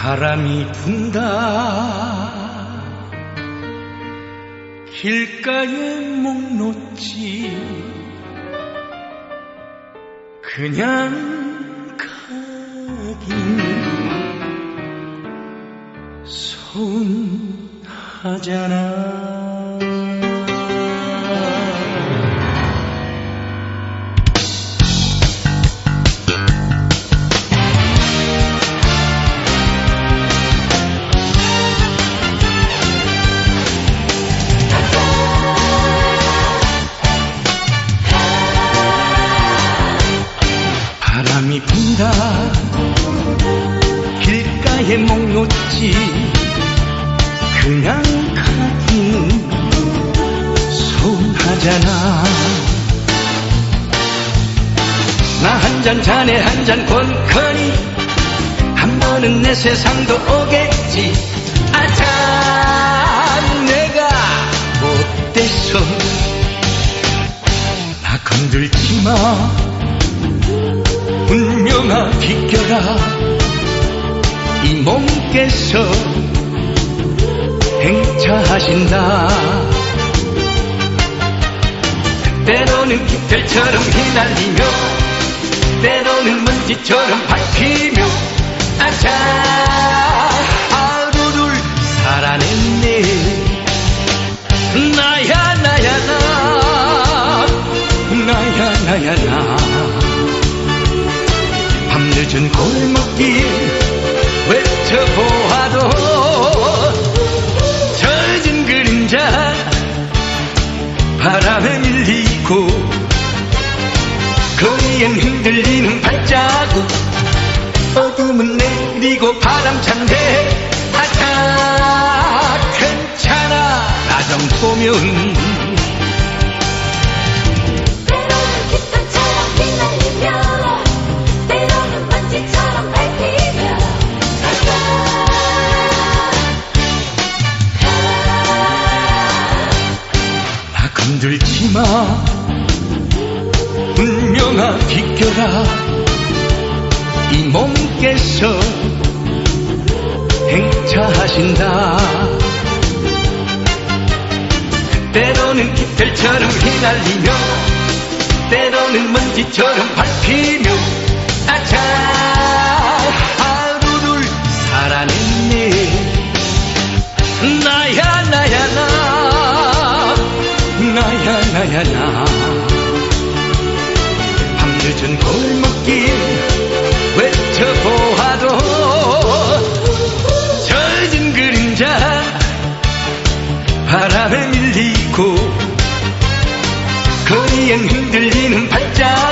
바람이 분다. 길가에 목 놓지. 그냥 가긴 서운하잖아 목 놓지. 그냥 가긴 서운하잖아. 나 한 잔 자네 한 잔 권커니. 한 번은 내 세상도 오겠지. 아차 내가 못돼서. 나 건들지 마. 분명하 비껴라 이 몸께서 행차하신다 때로는 깃털처럼 휘날리며 때로는 먼지처럼 밟히며 아차 하루를 살아냈네. 나야 나야 나. 나야 나야 나. 밤늦은 골목길 외쳐보아도 젖은 그림자 바람에 밀리고 거리엔 흔들리는 발자국 어둠은 내리고 바람 찬데 아차 괜찮아. 나 정도면 나 건들지 마. 분명하 비껴라. 이 몸께서 행차하신다. 때로는 깃털처럼 휘날리며 때로는 먼지처럼 밟히며 아차 나야 나야 나 밤늦은 골목길 외쳐보아도 젖은 그림자 바람에 밀리고 거리엔 흔들리는 내리고